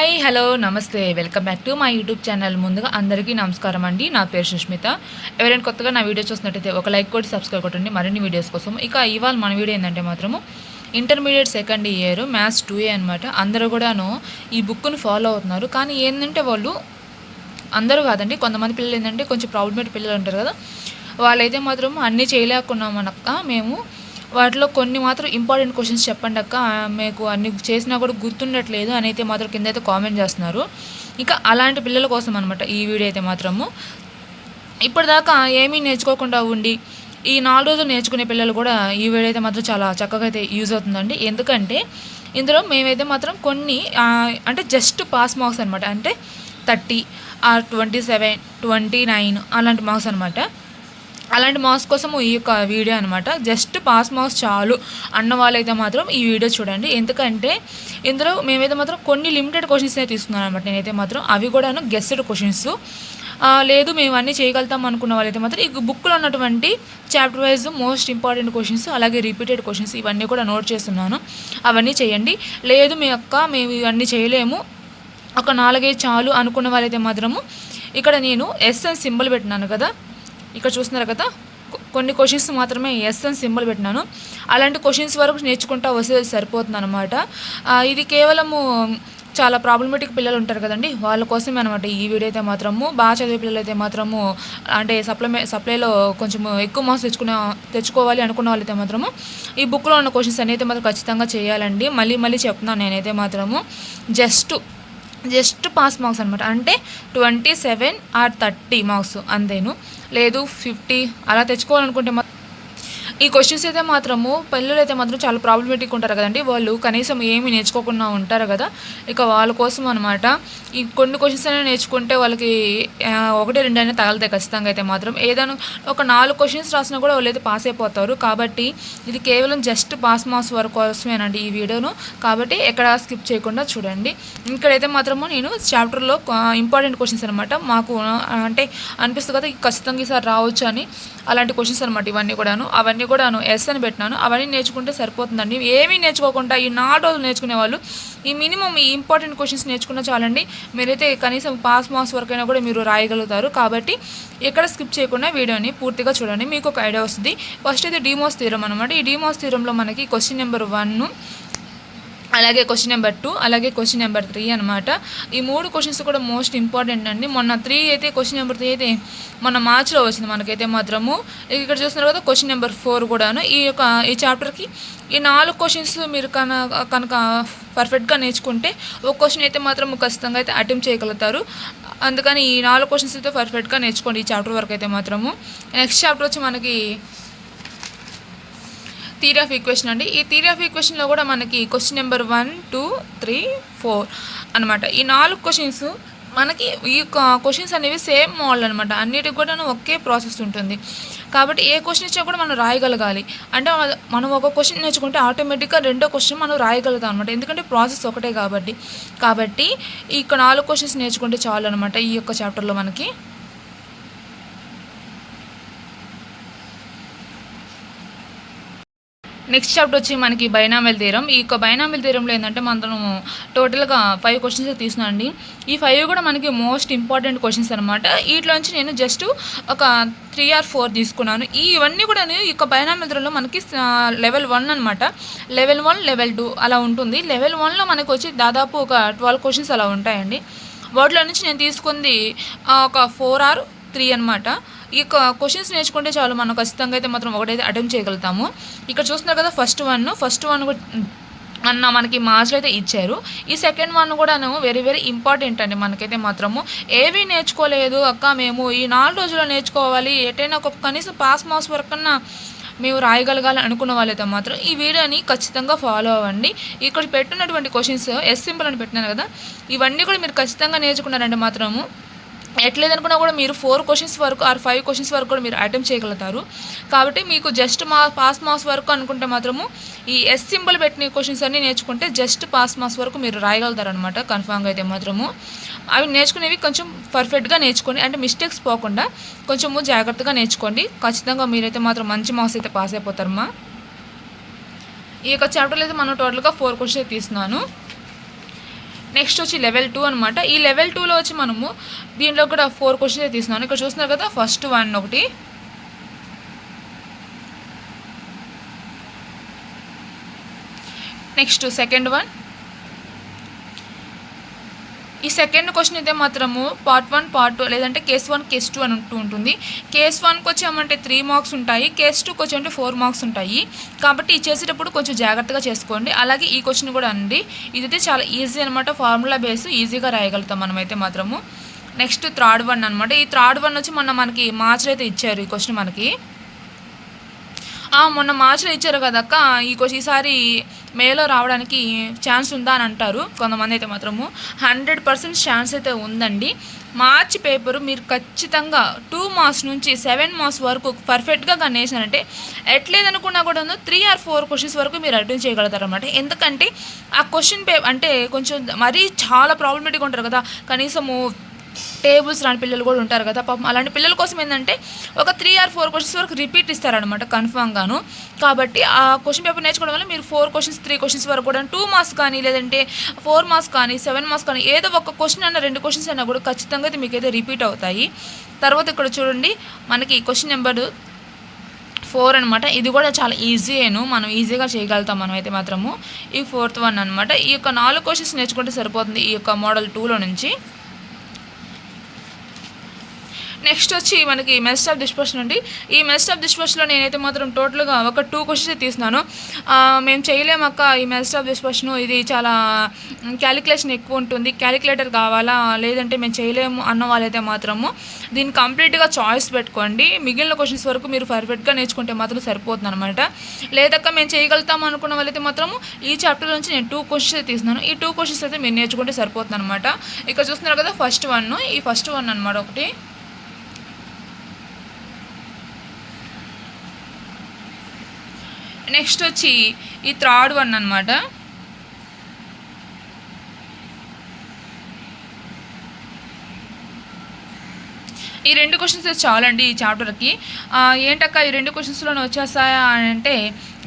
Hi hello నమస్తే. Welcome back to మా YouTube channel ముందుగా అందరికీ నమస్కారం అండి. నా పేరు సుష్మిత. ఎవరైనా కొత్తగా నా వీడియో చూసినట్టయితే ఒక లైక్ కొట్టి సబ్స్క్రైబ్ కొట్టండి. మరిన్ని వీడియోస్ కోసం. ఇక ఇవాళ మన వీడియో ఏంటంటే మాత్రము intermediate second year maths two A అనమాట అందరూ కూడాను ఈ బుక్ను ఫాలో అవుతున్నారు. కానీ ఏంటంటే వాళ్ళు అందరూ కాదండి కొంతమంది పిల్లలు ఏంటంటే కొంచెం ప్రాబ్లమేట్ పిల్లలు ఉంటారు కదా. వాళ్ళైతే మాత్రం అన్నీ చేయలేకున్నామనక్క. మేము వాటిలో కొన్ని మాత్రం ఇంపార్టెంట్ క్వశ్చన్స్ చెప్పండి అక్క. మీకు అన్ని చేసినా కూడా గుర్తుండట్లేదు అని అయితే మాత్రం కింద అయితే కామెంట్ చేస్తున్నారు. ఇంకా అలాంటి పిల్లల కోసం అనమాట ఈ వీడియో అయితే మాత్రము. ఇప్పటిదాకా ఏమీ నేర్చుకోకుండా ఉండి ఈ నాలుగు రోజులు నేర్చుకునే పిల్లలు కూడా ఈ వీడియో అయితే మాత్రం చాలా చక్కగా అయితే యూజ్ అవుతుందండి. ఎందుకంటే ఇందులో మేమైతే మాత్రం కొన్ని అంటే జస్ట్ పాస్ మార్క్స్ అనమాట అంటే thirty or twenty seven twenty nine అలాంటి మార్క్స్ అనమాట అలాంటి మార్క్స్ కోసం ఈ యొక్క వీడియో అనమాట జస్ట్ పాస్ మార్క్స్ చాలు అన్న వాళ్ళైతే మాత్రం ఈ వీడియో చూడండి. ఎందుకంటే ఇందులో మేమైతే మాత్రం కొన్ని లిమిటెడ్ క్వశ్చన్స్ అయితే తీసుకున్నాను అనమాట నేనైతే మాత్రం అవి కూడాను గెస్టెడ్ క్వశ్చన్స్ లేదు మేము అన్నీ చేయగలుగుతాం అనుకున్న వాళ్ళైతే మాత్రం ఈ బుక్లో ఉన్నటువంటి chapter wise most important questions అలాగే రిపీటెడ్ క్వశ్చన్స్ ఇవన్నీ కూడా నోట్ చేస్తున్నాను. అవన్నీ చేయండి. లేదు మీ అక్క మేము ఇవన్నీ చేయలేము. ఒక నాలుగైదు చాలు అనుకున్న వాళ్ళైతే మాత్రము ఇక్కడ నేను ఎస్ అని సింబల్ పెట్టినాను కదా. ఇక్కడ చూస్తున్నారు కదా కొన్ని క్వశ్చన్స్ మాత్రమే ఎస్ అని సింబల్ పెట్టినాను. అలాంటి క్వశ్చన్స్ వరకు నేర్చుకుంటా వస్తే సరిపోతుంది అనమాట ఇది కేవలము చాలా ప్రాబ్లమేటిక్ పిల్లలు ఉంటారు కదండి. వాళ్ళ కోసమే అనమాట ఈ వీడియో అయితే మాత్రము. బాగా చదివే పిల్లలు అయితే మాత్రము అంటే సప్లై సప్లైలో కొంచెం ఎక్కువ మార్క్స్ తెచ్చుకునే తెచ్చుకోవాలి అనుకున్న వాళ్ళైతే మాత్రము ఈ బుక్లో ఉన్న క్వశ్చన్స్ అనేది మాత్రం ఖచ్చితంగా చేయాలండి. మళ్ళీ మళ్ళీ చెప్తున్నాను నేనైతే మాత్రము. జస్ట్ జస్ట్ పాస్ మార్క్స్ అనమాట అంటే twenty seven or thirty marks అంతేను. లేదు ఫిఫ్టీ అలా తెచ్చుకోవాలనుకుంటే ఈ క్వశ్చన్స్ అయితే మాత్రము పిల్లలు అయితే మాత్రం చాలా ప్రాబ్లమేటిక్ ఉంటారు కదండి. వాళ్ళు కనీసం ఏమి నేర్చుకోకుండా ఉంటారు కదా. ఇక వాళ్ళ కోసం అనమాట ఈ కొన్ని క్వశ్చన్స్ అయినా నేర్చుకుంటే వాళ్ళకి ఒకటి రెండు అయినా తగలుతాయి ఖచ్చితంగా అయితే మాత్రం. ఏదైనా ఒక నాలుగు క్వశ్చన్స్ రాసినా కూడా వాళ్ళు అయితే పాస్ అయిపోతారు. కాబట్టి ఇది కేవలం జస్ట్ పాస్ మార్క్స్ వరకు కోసమేనండి ఈ వీడియోను. కాబట్టి ఎక్కడ స్కిప్ చేయకుండా చూడండి. ఇక్కడైతే మాత్రము నేను చాప్టర్లో ఇంపార్టెంట్ క్వశ్చన్స్ అనమాట మాకు అంటే అనిపిస్తుంది కదా ఖచ్చితంగా ఈసారి రావచ్చు అని అలాంటి క్వశ్చన్స్ అనమాట ఇవన్నీ కూడాను. అవన్నీ కూడాను ఎస్ అని పెట్టినాను. అవన్నీ నేర్చుకుంటే సరిపోతుందండి. ఏమీ నేర్చుకోకుండా ఈ నాలుగు రోజులు నేర్చుకునే వాళ్ళు ఈ మినిమం ఈ ఇంపార్టెంట్ క్వశ్చన్స్ నేర్చుకున్న చాలండి. మీరైతే కనీసం పాస్ మార్క్స్ వరకైనా కూడా మీరు రాయగలుగుతారు. కాబట్టి ఎక్కడ స్కిప్ చేయకుండా వీడియోని పూర్తిగా చూడండి. మీకు ఒక ఐడియా వస్తుంది. ఫస్ట్ అయితే డిమోస్ తీరం అనమాట ఈ డీమోస్ తీరంలో మనకి క్వశ్చన్ నెంబర్ వన్ అలాగే క్వశ్చన్ నెంబర్ టూ అలాగే క్వశ్చన్ నెంబర్ త్రీ అనమాట ఈ మూడు క్వశ్చన్స్ కూడా మోస్ట్ ఇంపార్టెంట్ అండి. మొన్న త్రీ అయితే క్వశ్చన్ నెంబర్ త్రీ అయితే మొన్న మార్చ్లో వచ్చింది మనకైతే మాత్రము. ఇక్కడ చూస్తున్నారు కదా క్వశ్చన్ నెంబర్ ఫోర్ కూడాను. ఈ యొక్క ఈ చాప్టర్కి ఈ నాలుగు క్వశ్చన్స్ మీరు కన కనుక పర్ఫెక్ట్గా నేర్చుకుంటే ఒక క్వశ్చన్ అయితే మాత్రం ఖచ్చితంగా అయితే అటెంప్ట్ చేయగలుగుతారు. అందుకని ఈ నాలుగు క్వశ్చన్స్ అయితే పర్ఫెక్ట్గా నేర్చుకోండి ఈ చాప్టర్ వరకు అయితే మాత్రము. నెక్స్ట్ చాప్టర్ వచ్చి మనకి థియరీ ఆఫ్ ఈక్వేషన్ అండి. ఈ థియరీ ఆఫ్ ఈక్వేషన్లో కూడా మనకి question number one two three four అనమాట ఈ నాలుగు క్వశ్చన్స్ మనకి ఈ క్వశ్చన్స్ అనేవి సేమ్ మోడల్ అనమాట అన్నిటికి కూడా ఒకే ప్రాసెస్ ఉంటుంది. కాబట్టి ఏ క్వశ్చన్ ఇచ్చినా కూడా మనం రాయగలగాలి. అంటే మనం ఒక క్వశ్చన్ నేర్చుకుంటే ఆటోమేటిక్గా రెండో క్వశ్చన్ మనం రాయగలుగుతాం అనమాట ఎందుకంటే ప్రాసెస్ ఒకటే కాబట్టి. కాబట్టి ఈ నాలుగు క్వశ్చన్స్ నేర్చుకుంటే చాలు అనమాట ఈ యొక్క చాప్టర్లో మనకి. నెక్స్ట్ చాప్టర్ వచ్చి మనకి బైనామిల్ తీరం. ఈ యొక్క బైనామిల్ తీరంలో ఏంటంటే మనం టోటల్గా ఫైవ్ క్వశ్చన్స్ తీసుకున్నాండి ఈ ఫైవ్ కూడా మనకి మోస్ట్ ఇంపార్టెంట్ క్వశ్చన్స్ అనమాట వీటిలోంచి నేను జస్ట్ ఒక త్రీ ఆర్ ఫోర్ తీసుకున్నాను. ఈ ఇవన్నీ కూడా ఈ యొక్క బైనామిల్ తీరంలో మనకి లెవెల్ వన్ అనమాట లెవెల్ వన్ లెవెల్ టూ అలా ఉంటుంది. లెవెల్ వన్లో మనకి వచ్చి దాదాపు ఒక ట్వెల్వ్ క్వశ్చన్స్ అలా ఉంటాయండి. వాటిలో నుంచి నేను తీసుకుంది ఒక ఫోర్ ఆర్ త్రీ అనమాట ఈ క్వశ్చన్స్ నేర్చుకుంటే చాలు మనం ఖచ్చితంగా అయితే మాత్రం ఒకటైతే అటెంప్ట్ చేయగలుగుతాము. ఇక్కడ చూస్తున్నారు కదా ఫస్ట్ వన్ ఫస్ట్ వన్ అన్న మనకి మార్క్స్లు అయితే ఇచ్చారు. ఈ సెకండ్ వన్ కూడాను వెరీ వెరీ ఇంపార్టెంట్ అండి మనకైతే మాత్రము. ఏవి నేర్చుకోలేదు అక్క మేము. ఈ నాలుగు రోజుల్లో నేర్చుకోవాలి. ఎటైనా ఒక కనీసం పాస్ మార్క్స్ అన్నా మేము రాయగలగాలి అనుకున్న వాళ్ళైతే మాత్రం ఈ వీడియోని ఖచ్చితంగా ఫాలో అవ్వండి. ఇక్కడ పెట్టినటువంటి క్వశ్చన్స్ ఎస్ సింపుల్ అని పెట్టినాను కదా. ఇవన్నీ కూడా మీరు ఖచ్చితంగా నేర్చుకున్నారంటే మాత్రము ఎట్లేదనుకున్నా కూడా మీరు ఫోర్ క్వశ్చన్స్ వరకు ఆర్ ఫైవ్ క్వశ్చన్స్ వరకు కూడా మీరు అటెంప్ట్ చేయగలుగుతారు. కాబట్టి మీకు జస్ట్ మా పాస్ మార్క్స్ వరకు అనుకుంటే మాత్రము ఈ ఎస్ సింబల్ పెట్టిన క్వశ్చన్స్ అన్నీ నేర్చుకుంటే జస్ట్ పాస్ మార్క్స్ వరకు మీరు రాయగలుగుతారు అనమాట కన్ఫామ్గా అయితే మాత్రము. అవి నేర్చుకునేవి కొంచెం పర్ఫెక్ట్గా నేర్చుకోండి అంటే మిస్టేక్స్ పోకుండా కొంచెము జాగ్రత్తగా నేర్చుకోండి. ఖచ్చితంగా మీరైతే మాత్రం మంచి మార్క్స్ అయితే పాస్ అయిపోతారమ్మా. ఈ యొక్క చాప్టర్లో అయితే మనం టోటల్గా ఫోర్ క్వశ్చన్స్ తీస్తున్నాను. నెక్స్ట్ వచ్చి లెవెల్ టూ అనమాట ఈ లెవెల్ టూలో వచ్చి మనము దీంట్లో కూడా ఫోర్ క్వశ్చన్స్ తీసుకున్నాను ఇక్కడ చూస్తున్నారు కదా ఫస్ట్ వన్ ఒకటి. నెక్స్ట్ సెకండ్ వన్ ఈ సెకండ్ క్వశ్చన్ అయితే మాత్రము పార్ట్ వన్ పార్ట్ టూ లేదంటే కేస్ వన్ కేస్ టూ అని ఉంటూ ఉంటుంది. కేస్ వన్కి వచ్చామంటే త్రీ మార్క్స్ ఉంటాయి. కేస్ టూకి వచ్చామంటే ఫోర్ మార్క్స్ ఉంటాయి. కాబట్టి ఇది చేసేటప్పుడు కొంచెం జాగ్రత్తగా చేసుకోండి. అలాగే ఈ క్వశ్చన్ కూడా అండి. ఇదైతే చాలా ఈజీ అనమాట ఫార్ములా బేస్ ఈజీగా రాయగలుగుతాం మనమైతే మాత్రము. నెక్స్ట్ థర్డ్ వన్ అనమాట ఈ థర్డ్ వన్ వచ్చి మొన్న మనకి మార్చ్ అయితే ఇచ్చారు ఈ క్వశ్చన్ మనకి. మొన్న మార్చిలో ఇచ్చారు కదక్క. ఈ క్వశ్చన్ ఈసారి మేలో రావడానికి ఛాన్స్ ఉందా అని అంటారు. కొంతమంది అయితే మాత్రము. హండ్రెడ్ పర్సెంట్ ఛాన్స్ అయితే ఉందండి. మార్చి పేపర్ మీరు ఖచ్చితంగా టూ మార్క్స్ నుంచి సెవెన్ మార్క్స్ వరకు పర్ఫెక్ట్గా కనేసారంటే ఎట్లేదనుకున్నా కూడా త్రీ ఆర్ ఫోర్ క్వశ్చన్స్ వరకు మీరు అటెండ్ చేయగలుగుతారు అనమాట ఎందుకంటే ఆ క్వశ్చన్ పే అంటే కొంచెం మరీ చాలా ప్రాబ్లమేటిక్ ఉంటారు కదా. కనీసము టేబుల్స్ రాని పిల్లలు కూడా ఉంటారు కదా. పాపం అలాంటి పిల్లల కోసం ఏంటంటే ఒక త్రీ ఆర్ ఫోర్ క్వశ్చన్స్ వరకు రిపీట్ ఇస్తారనమాట కన్ఫామ్గాను కాబట్టి ఆ క్వశ్చన్ పేపర్ నేర్చుకోవడం వల్ల మీరు ఫోర్ క్వశ్చన్స్ త్రీ క్వశ్చన్స్ వరకు కూడా టూ మార్క్స్ కానీ లేదంటే ఫోర్ మార్క్స్ కానీ సెవెన్ మార్క్స్ కానీ ఏదో ఒక క్వశ్చన్ అన్న రెండు క్వశ్చన్స్ అయినా కూడా ఖచ్చితంగా అయితే మీకు అయితే రిపీట్ అవుతాయి. తర్వాత ఇక్కడ చూడండి మనకి క్వశ్చన్ నెంబర్ ఫోర్ అనమాట ఇది కూడా చాలా ఈజీయేను మనం ఈజీగా చేయగలుగుతాం మనం అయితే మాత్రము. ఈ ఫోర్త్ వన్ అనమాట ఈ యొక్క నాలుగు క్వశ్చన్స్ నేర్చుకుంటే సరిపోతుంది ఈ యొక్క మోడల్ టూలో నుంచి. నెక్స్ట్ వచ్చి మనకి మెస్ట్ ఆఫ్ డిస్పర్షన్ అండి. ఈ మెస్ట్ ఆఫ్ డిస్పర్షన్లో నేనైతే మాత్రం టోటల్గా ఒక టూ క్వశ్చన్స్ తీసినాను మేము చేయలేము అక్క ఈ మెస్ట్ ఆఫ్ డిస్పర్షన్. ఇది చాలా క్యాలిక్యులేషన్ ఎక్కువ ఉంటుంది. క్యాలిక్యులేటర్ కావాలా? లేదంటే మేము చేయలేము అన్న వాళ్ళైతే మాత్రము. దీన్ని కంప్లీట్గా చాయిస్ పెట్టుకోండి. మిగిలిన క్వశ్చన్స్ వరకు మీరు పర్ఫెక్ట్గా నేర్చుకుంటే మాత్రం సరిపోతుంది అనమాట లేదక్క మేము చేయగలుగుతాం అనుకున్న వాళ్ళైతే మాత్రము ఈ చాప్టర్ నుంచి నేను టూ క్వశ్చన్స్ తీసినాను ఈ టూ క్వశ్చన్స్ అయితే మీరు నేర్చుకుంటే సరిపోతుంది అనమాట ఇక్కడ చూస్తున్నారు కదా ఫస్ట్ వన్ ఈ ఫస్ట్ వన్ అనమాట ఒకటి. నెక్స్ట్ వచ్చి ఈ థర్డ్ వన్ అనమాట ఈ రెండు క్వశ్చన్స్ చాలండి ఈ చాప్టర్కి ఏంటక్క ఈ రెండు క్వశ్చన్స్లోనే వచ్చేస్తాయా అని అంటే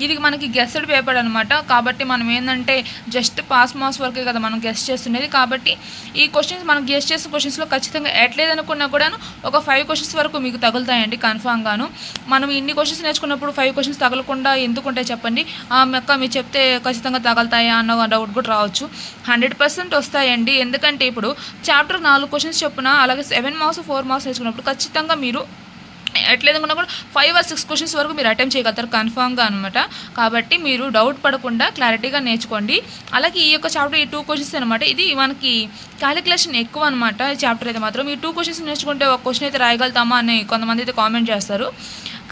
ఇది మనకి గెస్టెడ్ పేపర్ అనమాట కాబట్టి మనం ఏంటంటే జస్ట్ పాస్ మార్క్స్ వరకే కదా మనం గెస్ట్ చేస్తున్నది. కాబట్టి ఈ క్వశ్చన్స్ మనం గెస్ట్ చేసిన క్వశ్చన్స్లో ఖచ్చితంగా ఎట్లేదనుకున్నా కూడాను ఒక ఫైవ్ క్వశ్చన్స్ వరకు మీకు తగులుతాయండి కన్ఫామ్గాను మనం ఇన్ని క్వశ్చన్స్ నేర్చుకున్నప్పుడు ఫైవ్ క్వశ్చన్స్ తగలకుండా ఎందుకు చెప్పండి? ఆ మెక్క మీరు చెప్తే ఖచ్చితంగా తగలుతాయా అన్న డౌట్ కూడా రావచ్చు. హండ్రెడ్ పర్సెంట్ వస్తాయండి. ఎందుకంటే ఇప్పుడు చాప్టర్ నాలుగు క్వశ్చన్స్ చొప్పున అలాగే సెవెన్ మార్క్స్ ఫోర్ మార్క్స్ నేర్చుకున్నప్పుడు ఖచ్చితంగా మీరు ఎట్లేదనుకున్నా కూడా ఫైవ్ ఆర్ సిక్స్ క్వశ్చన్స్ వరకు మీరు అటెంప్ట్ చేయగలుగుతారు కన్ఫామ్గా అనమాట కాబట్టి మీరు డౌట్ పడకుండా క్లారిటీగా నేర్చుకోండి. అలాగే ఈ యొక్క చాప్టర్ ఈ టూ క్వశ్చన్స్ అనమాట ఇది మనకి క్యాలిక్యులేషన్ ఎక్కువ అనమాట ఈ చాప్టర్ అయితే మాత్రం. ఈ టూ క్వశ్చన్స్ నేర్చుకుంటే ఒక క్వశ్చన్ అయితే రాయగలుగుతామా అని కొంతమంది అయితే కామెంట్ చేస్తారు.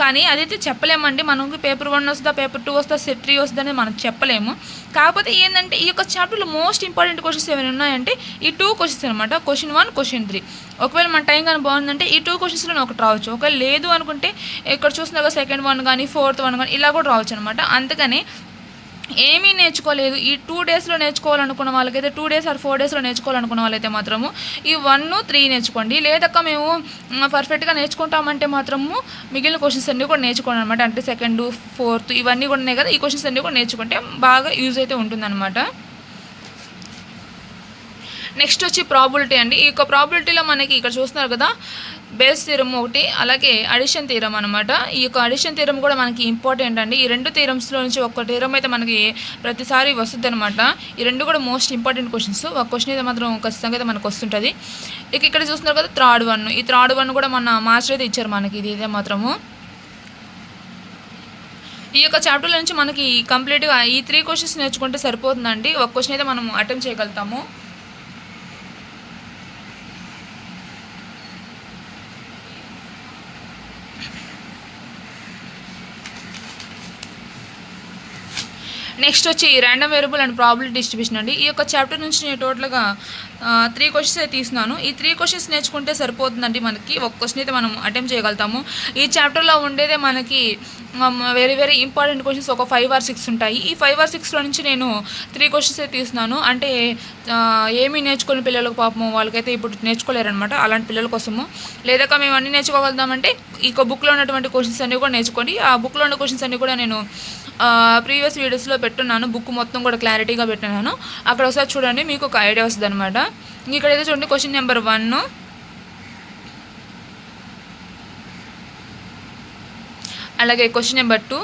కానీ అదైతే చెప్పలేమండి. మనకి పేపర్ వన్ వస్తుందా పేపర్ టూ వస్తుందా సెట్ త్రీ వస్తుందా మనం చెప్పలేము. కాకపోతే ఏంటంటే ఈ యొక్క చాప్టర్లో మోస్ట్ ఇంపార్టెంట్ క్వశ్చన్స్ ఏమైనా ఉన్నాయంటే ఈ టూ క్వశ్చన్స్ అనమాట క్వశ్చన్ వన్ క్వశ్చన్ త్రీ ఒకవేళ మన టైం కానీ బాగుందంటే ఈ టూ క్వశ్చన్స్లో ఒకటి రావచ్చు. ఒకవేళ లేదు అనుకుంటే ఇక్కడ చూస్తున్నా సెకండ్ వన్ కానీ ఫోర్త్ వన్ కానీ ఇలా కూడా రావచ్చు అనమాట అందుకని ఏమీ నేర్చుకోలేదు. ఈ టూ డేస్లో నేర్చుకోవాలనుకున్న వాళ్ళకైతే టూ డేస్ ఆర్ ఫోర్ డేస్లో నేర్చుకోవాలనుకున్న వాళ్ళైతే మాత్రము ఈ వన్ త్రీ నేర్చుకోండి. లేదక్క మేము పర్ఫెక్ట్గా నేర్చుకుంటామంటే మాత్రము మిగిలిన క్వశ్చన్స్ అన్నీ కూడా నేర్చుకోండి అనమాట అంటే సెకండ్ ఫోర్త్ ఇవన్నీ కూడా ఉన్నాయి కదా ఈ క్వశ్చన్స్ అన్నీ కూడా నేర్చుకుంటే బాగా యూజ్ అయితే ఉంటుందన్నమాట. నెక్స్ట్ వచ్చి ప్రాబిలిటీ అండి. ఈ యొక్క ప్రాబిలిటీలో మనకి ఇక్కడ చూస్తున్నారు కదా బేస్ తీరం ఒకటి అలాగే అడిషన్ తీరం అనమాట ఈ యొక్క అడిషన్ తీరం కూడా మనకి ఇంపార్టెంట్ అండి. ఈ రెండు తీరమ్స్లో నుంచి ఒక్క తీరం అయితే మనకి ప్రతిసారి వస్తుంది అనమాట ఈ రెండు కూడా మోస్ట్ ఇంపార్టెంట్ క్వశ్చన్స్ ఒక క్వశ్చన్ అయితే మాత్రం ఖచ్చితంగా అయితే మనకు వస్తుంటుంది. ఇక ఇక్కడ చూస్తున్నారు కదా థ్రాడ్ వన్ ఈ థ్రాడ్ వన్ కూడా మన మాస్టర్ అయితే ఇచ్చారు మనకి ఇది అయితే మాత్రము. ఈ యొక్క చాప్టర్లో నుంచి మనకి కంప్లీట్గా ఈ త్రీ క్వశ్చన్స్ నేర్చుకుంటే సరిపోతుందండి. ఒక క్వశ్చన్ అయితే మనం అటెంప్ట్ చేయగలుగుతాము. నెక్స్ట్ వచ్చి random variable and probability distribution అండి. ఈ యొక్క చాప్టర్ నుంచి నేను టోటల్గా త్రీ క్వశ్చన్స్ అయితే తీస్తున్నాను. ఈ త్రీ క్వశ్చన్స్ నేర్చుకుంటే సరిపోతుందండి మనకి. ఒక క్వశ్చన్ అయితే మనం అటెంప్ట్ చేయగలుగుతాము. ఈ చాప్టర్లో ఉండేదే మనకి వెరీ వెరీ ఇంపార్టెంట్ క్వశ్చన్స్ ఒక ఫైవ్ ఆర్ సిక్స్ ఉంటాయి. ఈ ఫైవ్ ఆర్ సిక్స్లో నుంచి నేను త్రీ క్వశ్చన్స్ అయితే తీస్తున్నాను. అంటే ఏమీ నేర్చుకునే పిల్లలకు పాపము వాళ్ళకైతే ఇప్పుడు నేర్చుకోలేరనమాట అలాంటి పిల్లల కోసము. లేదాక మేము అన్నీ నేర్చుకోగలుగుతామంటే ఈ బుక్లో ఉన్నటువంటి క్వశ్చన్స్ అన్నీ కూడా నేర్చుకోండి ఆ బుక్లో ఉన్న క్వశ్చన్స్ అన్నీ కూడా నేను ప్రీవియస్ వీడియోస్లో పెట్టున్నాను. బుక్ మొత్తం కూడా క్లారిటీగా పెట్టినాను. అక్కడ ఒకసారి చూడండి మీకు ఒక ఐడియా వస్తుంది అనమాట ఇక్కడైతే చూడండి క్వశ్చన్ నెంబర్ వన్ అలాగే క్వశ్చన్ నెంబర్ టూ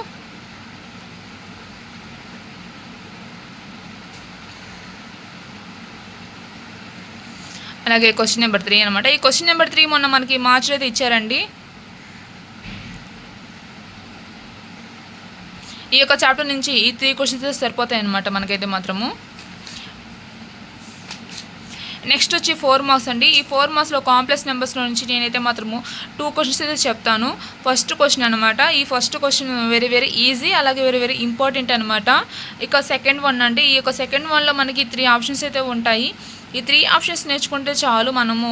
అలాగే క్వశ్చన్ నెంబర్ త్రీ అనమాట ఈ క్వశ్చన్ నెంబర్ త్రీ మొన్న మనకి మార్చిలో అయితే ఇచ్చారండి. ఈ యొక్క చాప్టర్ నుంచి ఈ త్రీ క్వశ్చన్స్ సరిపోతాయి అనమాట మనకైతే మాత్రము. నెక్స్ట్ వచ్చి ఫోర్ మార్క్స్ అండి. ఈ ఫోర్ మార్క్స్లో కాంప్లెక్స్ నెంబర్స్లో నుంచి నేనైతే మాత్రము టూ క్వశ్చన్స్ అయితే చెప్తాను. ఫస్ట్ క్వశ్చన్ అనమాట ఈ first question very very easy అలాగే వెరీ వెరీ ఇంపార్టెంట్ అనమాట ఇక సెకండ్ వన్ అండి. ఈ యొక్క సెకండ్ వన్లో మనకి త్రీ ఆప్షన్స్ అయితే ఉంటాయి. ఈ త్రీ ఆప్షన్స్ నేర్చుకుంటే చాలు మనము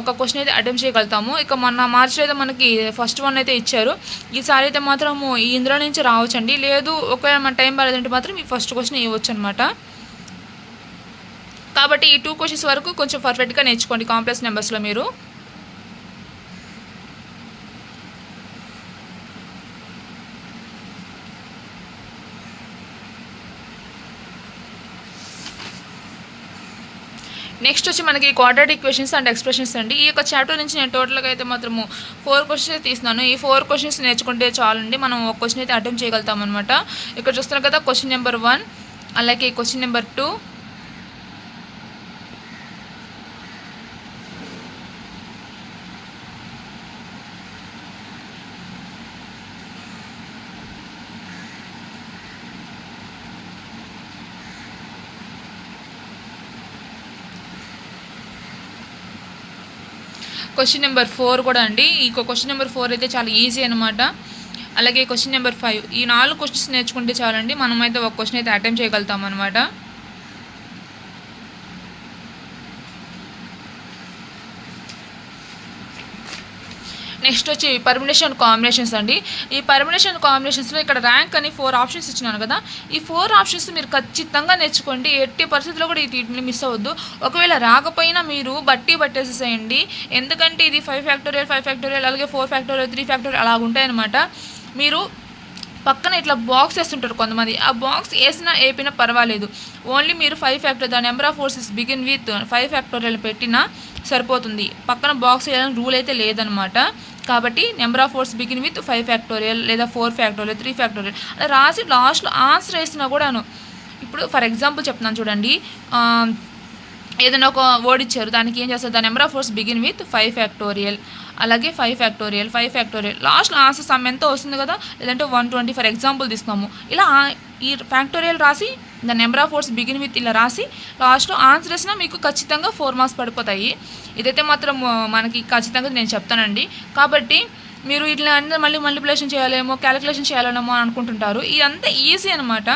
ఒక క్వశ్చన్ అయితే అటెంప్ట్ చేయగలుగుతాము. ఇక మొన్న మార్చిలో అయితే మనకి ఫస్ట్ వన్ అయితే ఇచ్చారు. ఈసారి అయితే మాత్రము ఈ ఇందులో నుంచి రావచ్చండి. లేదు ఒకవేళ మన టైం పడదంటే మాత్రం ఈ ఫస్ట్ క్వశ్చన్ ఇవ్వచ్చు అనమాట కాబట్టి ఈ టూ క్వశ్చన్స్ వరకు కొంచెం పర్ఫెక్ట్గా నేర్చుకోండి కాంప్లెక్స్ నెంబర్స్లో మీరు. నెక్స్ట్ వచ్చి మనకి క్వాడ్రాటిక్ క్వశ్చన్స్ అండ్ ఎక్స్ప్రెషన్స్ అండి. ఈ యొక్క చాప్టర్ నుంచి నేను టోటల్గా అయితే మాత్రము ఫోర్ క్వశ్చన్స్ తీస్తున్నాను. ఈ ఫోర్ క్వశ్చన్స్ నేర్చుకుంటే చాలండి. మనం ఒక క్వశ్చన్ అయితే అటెంప్ట్ చేయగలుగుతాం అనమాట ఇక్కడ చూస్తున్నాం కదా క్వశ్చన్ నెంబర్ వన్ అలాగే question number two question number four కూడా అండి. ఈ క్వశ్చన్ నెంబర్ ఫోర్ అయితే చాలా ఈజీ అనమాట అలాగే క్వశ్చన్ నెంబర్ ఫైవ్ ఈ నాలుగు క్వశ్చన్స్ నేర్చుకుంటే చాలండి. మనమైతే ఒక క్వశ్చన్ అయితే అటెంప్ట్ చేయగలుగుతాం అనమాట నెక్స్ట్ వచ్చి పర్మినేషన్ కాంబినేషన్స్ అండి. ఈ పర్మినేషన్ కాంబినేషన్స్లో ఇక్కడ ర్యాంక్ అని ఫోర్ ఆప్షన్స్ ఇచ్చినాను కదా. ఈ ఫోర్ ఆప్షన్స్ మీరు ఖచ్చితంగా నేర్చుకోండి. ఎట్టి పరిస్థితుల్లో కూడా ఇది మిస్ అవ్వద్దు. ఒకవేళ రాకపోయినా మీరు బట్టి పట్టేసేసేయండి. ఎందుకంటే ఇది ఫైవ్ ఫ్యాక్టోరియల్ ఫైవ్ ఫ్యాక్టోరియల్ అలాగే ఫోర్ ఫ్యాక్టోరియల్ త్రీ ఫ్యాక్టోరియల్ అలా ఉంటాయన్నమాట మీరు పక్కన ఇట్లా బాక్స్ వేస్తుంటారు కొంతమంది. ఆ బాక్స్ వేసినా వేపినా పర్వాలేదు. ఓన్లీ మీరు five factor the number of forces begin with five factorial పెట్టినా సరిపోతుంది. పక్కన బాక్స్ వేయాలని రూల్ అయితే లేదనమాట కాబట్టి number of force begin with five factorial లేదా ఫోర్ ఫ్యాక్టోరియల్ త్రీ ఫ్యాక్టోరియల్ అలా రాసి లాస్ట్లో ఆన్సర్ వేసినా కూడాను. ఇప్పుడు ఫర్ ఎగ్జాంపుల్ చెప్తున్నాను చూడండి. ఏదైనా ఒక వర్డ్ ఇచ్చారు. దానికి ఏం చేస్తారు? The number of force begin with five factorial అలాగే ఫైవ్ ఫ్యాక్టోరియల్ ఫైవ్ ఫ్యాక్టోరియల్ లాస్ట్లో ఆన్సర్ సమ్ ఎంత వస్తుంది కదా? లేదంటే వన్ ట్వంటీ ఫర్ ఎగ్జాంపుల్ తీసుకున్నాము ఇలా ఈ ఫ్యాక్టోరియల్ రాసి the number of force begin with ఇలా రాసి లాస్ట్లో ఆన్సర్ వేసినా మీకు ఖచ్చితంగా ఫోర్ మార్క్స్ పడిపోతాయి. ఇదైతే మాత్రం మనకి ఖచ్చితంగా నేను చెప్తానండి. కాబట్టి మీరు ఇట్లా అందరూ మళ్ళీ మల్టిప్లేషన్ చేయాలేమో క్యాలిక్యులేషన్ చేయాలేమో అని అనుకుంటుంటారు. ఇదంతా ఈజీ అనమాట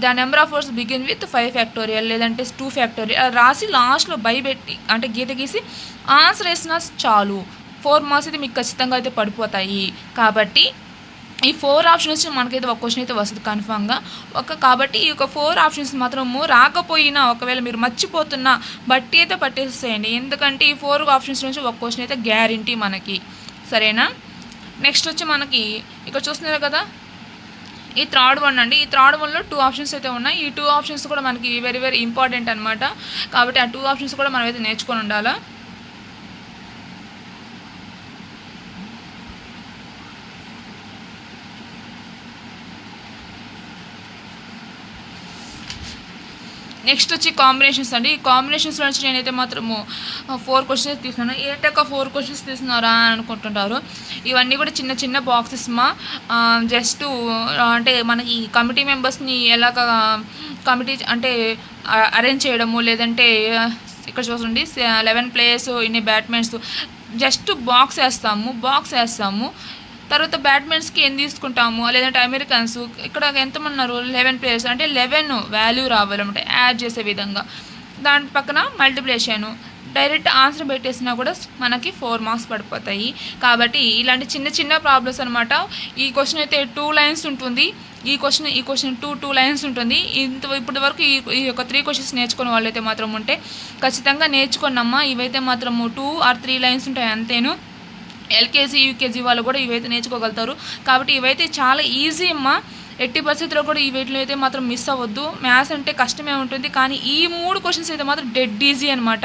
the number of words begin with five factorial లేదంటే టూ ఫ్యాక్టోరియల్ రాసి లాస్ట్లో భయపెట్టి అంటే గీత గీసి ఆన్సర్ వేసినా చాలు. ఫోర్ మార్క్స్ అయితే మీకు ఖచ్చితంగా అయితే పడిపోతాయి. కాబట్టి ఈ ఫోర్ ఆప్షన్స్ మనకైతే ఒక క్వశ్చన్ అయితే వస్తుంది కన్ఫామ్గా. ఒక కాబట్టి ఈ యొక్క ఫోర్ ఆప్షన్స్ మాత్రము రాకపోయినా ఒకవేళ మీరు మర్చిపోతున్నా బట్టి అయితే పట్టేసేయండి. ఎందుకంటే ఈ ఫోర్ ఆప్షన్స్ నుంచి ఒక క్వశ్చన్ అయితే గ్యారంటీ మనకి. సరేనా? నెక్స్ట్ వచ్చి మనకి ఇక్కడ చూస్తున్నారు కదా? ఈ థర్డ్ వన్ అండి. ఈ థర్డ్ వన్లో టూ ఆప్షన్స్ అయితే ఉన్నాయి. ఈ టూ ఆప్షన్స్ కూడా మనకి వెరీ వెరీ ఇంపార్టెంట్ అనమాట కాబట్టి ఆ టూ ఆప్షన్స్ కూడా మనం అయితే నేర్చుకొని ఉండాలా? నెక్స్ట్ వచ్చి కాంబినేషన్స్ అండి. ఈ కాంబినేషన్స్లో నుంచి నేనైతే మాత్రము ఫోర్ క్వశ్చన్స్ తీసుకున్నాను. ఏటక్క ఫోర్ క్వశ్చన్స్ తీసుకున్నారా అని అనుకుంటుంటారు ఇవన్నీ కూడా చిన్న చిన్న బాక్సెస్ మా. జస్ట్ అంటే మనకి కమిటీ మెంబర్స్ని ఎలాగ కమిటీ అంటే అరేంజ్ చేయడము లేదంటే ఇక్కడ చూడండి లెవెన్ ప్లేయర్స్ ఇన్ని బ్యాట్మెన్స్ జస్ట్ బాక్స్ వేస్తాము బాక్స్ వేస్తాము. తర్వాత బ్యాట్మెన్స్కి ఏం తీసుకుంటాము? లేదంటే అమెరికన్స్ ఇక్కడ ఎంతమంది ఉన్నారు? లెవెన్ ప్లేయర్స్ అంటే లెవెన్ వాల్యూ రావాలన్నమాట యాడ్ చేసే విధంగా. దాని పక్కన మల్టిప్లేషన్ డైరెక్ట్ ఆన్సర్ పెట్టేసినా కూడా మనకి ఫోర్ మార్క్స్ పడిపోతాయి. కాబట్టి ఇలాంటి చిన్న చిన్న ప్రాబ్లమ్స్ అనమాట ఈ క్వశ్చన్ అయితే టూ లైన్స్ ఉంటుంది. ఈ క్వశ్చన్ ఈ క్వశ్చన్ టూ టూ లైన్స్ ఉంటుంది. ఇంత ఇప్పటి వరకు ఈ ఈ యొక్క త్రీ క్వశ్చన్స్ నేర్చుకున్న వాళ్ళైతే మాత్రం ఉంటే ఖచ్చితంగా నేర్చుకున్నమ్మా ఇవైతే మాత్రము టూ ఆర్ త్రీ లైన్స్ ఉంటాయి అంతేను. ఎల్కేజీ యూకేజీ వాళ్ళు కూడా ఇవైతే నేర్చుకోగలుగుతారు. కాబట్టి ఇవైతే చాలా ఈజీ అమ్మా. ఎట్టి పరిస్థితుల్లో కూడా ఈ వీటిలో అయితే మాత్రం మిస్ అవ్వద్దు. మ్యాథ్స్ అంటే కష్టమే ఉంటుంది. కానీ ఈ మూడు క్వశ్చన్స్ అయితే మాత్రం డెడ్ ఈజీ అనమాట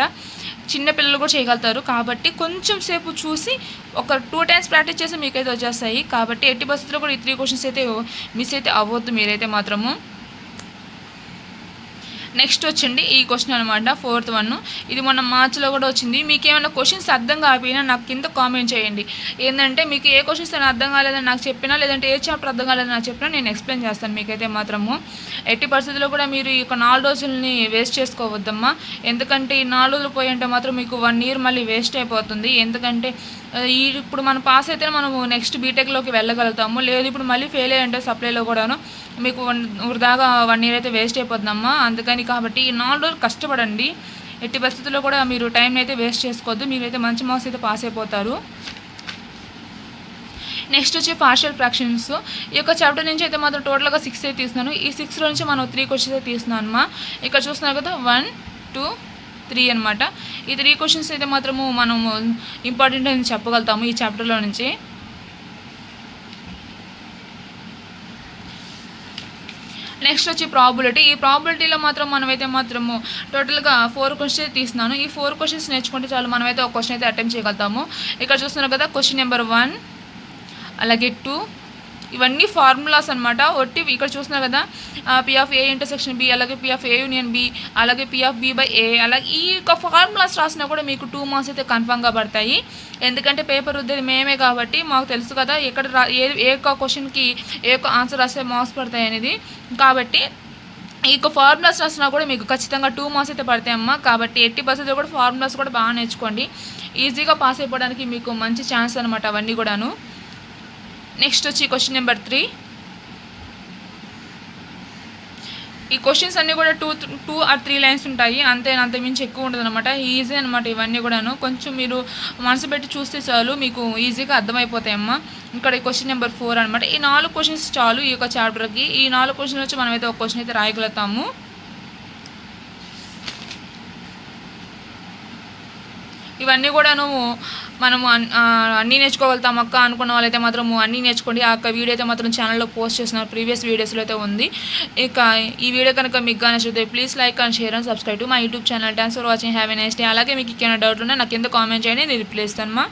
చిన్నపిల్లలు కూడా చేయగలుగుతారు. కాబట్టి కొంచెం సేపు చూసి ఒక టూ టైమ్స్ ప్రాక్టీస్ చేసి మీకైతే వచ్చేస్తాయి. కాబట్టి ఎట్టి పరిస్థితుల్లో కూడా ఈ త్రీ క్వశ్చన్స్ అయితే మిస్ అయితే అవ్వద్దు మీరైతే మాత్రము. నెక్స్ట్ వచ్చండి ఈ క్వశ్చన్ అనమాట ఫోర్త్ వన్ ఇది మొన్న మార్చిలో కూడా వచ్చింది. మీకు ఏమైనా క్వశ్చన్స్ అర్థం కాకపోయినా నాకు కింద కామెంట్ చేయండి. ఏంటంటే మీకు ఏ క్వశ్చన్స్ అని అర్థం కాలేదని నాకు చెప్పినా లేదంటే ఏ చాప్టర్ అర్థం కాలేదని నాకు చెప్పినా నేను ఎక్స్ప్లెయిన్ చేస్తాను మీకైతే మాత్రము. ఎట్టి పరిస్థితుల్లో కూడా మీరు ఈ యొక్క నాలుగు రోజులని వేస్ట్ చేసుకోవద్దమ్మా. ఎందుకంటే ఈ నాలుగు రోజులు పోయంటే మాత్రం మీకు వన్ ఇయర్ మళ్ళీ వేస్ట్ అయిపోతుంది. ఎందుకంటే ఈ ఇప్పుడు మనం పాస్ అయితే మనము నెక్స్ట్ బీటెక్లోకి వెళ్ళగలుగుతాము. లేదు ఇప్పుడు మళ్ళీ ఫెయిల్ అయ్యంటే సప్లైలో కూడాను మీకు వన్ వృధాగా వన్ ఇయర్ అయితే వేస్ట్ అయిపోతుందమ్మా. అందుకని కాబట్టి ఈ నాలుగు రోజులు కష్టపడండి. ఎట్టి పరిస్థితుల్లో కూడా మీరు టైం అయితే వేస్ట్ చేసుకోవద్దు. మీరైతే మంచి మార్క్స్ అయితే పాస్ అయిపోతారు. నెక్స్ట్ వచ్చి పార్షియల్ ఫ్రాక్షన్స్ ఈ యొక్క చాప్టర్ నుంచి అయితే మాత్రం టోటల్గా సిక్స్ అయితే తీస్తున్నాను. ఈ సిక్స్లో నుంచి మనం త్రీ క్వశ్చన్స్ అయితే తీస్తున్నాను అమ్మా ఇక్కడ చూస్తున్నారు కదా వన్ టూ త్రీ అనమాట ఈ త్రీ క్వశ్చన్స్ అయితే మాత్రము మనము ఇంపార్టెంట్ అని చెప్పగలుగుతాము ఈ చాప్టర్లో నుంచి. నెక్స్ట్ వచ్చి ప్రాబిలిటీ ఈ ప్రాబిలిటీలో మాత్రం మనమైతే మాత్రము టోటల్గా ఫోర్ క్వశ్చన్స్ తీస్తున్నాను. ఈ ఫోర్ క్వశ్చన్స్ నేర్చుకుంటే చాలు మనమైతే ఒక క్వశ్చన్ అయితే అటెంప్ట్ చేయగలుగుతాము. ఇక్కడ చూస్తున్నారు కదా క్వశ్చన్ నెంబర్ వన్ అలాగే టూ ఇవన్నీ ఫార్ములాస్ అనమాట ఒట్టి ఇక్కడ చూస్తున్నారు కదా P of A intersection B అలాగే P of A union B అలాగే P of B by A అలాగే ఈ యొక్క ఫార్ములాస్ రాసినా కూడా మీకు టూ మార్క్స్ అయితే కన్ఫామ్గా పడతాయి. ఎందుకంటే పేపర్ ఉద్దేది మేమే కాబట్టి మాకు తెలుసు కదా ఎక్కడ రా ఏ ఏ యొక్క క్వశ్చన్కి ఏ యొక్క ఆన్సర్ రాస్తే మార్క్స్ పడతాయి అనేది. కాబట్టి ఈ యొక్క ఫార్ములాస్ రాసినా కూడా మీకు ఖచ్చితంగా టూ మార్క్స్ అయితే పడతాయమ్మా కాబట్టి ఎట్టి బస్సులో కూడా ఫార్ములాస్ కూడా బాగా నేర్చుకోండి. ఈజీగా పాస్ అయిపోవడానికి మీకు మంచి ఛాన్స్ అనమాట అవన్నీ కూడాను. నెక్స్ట్ వచ్చి క్వశ్చన్ నెంబర్ త్రీ ఈ క్వశ్చన్స్ అన్నీ కూడా two two or three lines ఉంటాయి. అంతే అంత మించి ఎక్కువ ఉండదు అనమాట ఈజీ అనమాట ఇవన్నీ కూడాను. కొంచెం మీరు మనసు పెట్టి చూస్తే చాలు మీకు ఈజీగా అర్థమైపోతాయమ్మా ఇక్కడ ఈ క్వశ్చన్ నెంబర్ ఫోర్ అనమాట ఈ నాలుగు క్వశ్చన్స్ చాలు ఈ యొక్క చాప్టర్కి ఈ నాలుగు క్వశ్చన్ వచ్చి మనమైతే ఒక క్వశ్చన్ అయితే రాయగలుగుతాము. ఇవన్నీ కూడాను మనము అన్- అన్నీ నేర్చుకోగలుగుతాం అక్క అనుకున్న వాళ్ళైతే మాత్రము అన్నీ నేర్చుకోండి. ఆ యొక్క వీడియో అయితే మాత్రం ఛానల్లో పోస్ట్ చేసిన ప్రీవియస్ వీడియోస్లో అయితే ఉంది. ఇక ఈ వీడియో కనుక మీకు కానీ నచ్చితే please like and share and subscribe to YouTube channel thanks for watching have a nice day అలాగే మీకు ఏమైనా డౌట్ ఉన్నా నాకు కింద కామెంట్ చేయండి నేను రిప్లై ఇస్తాను మా.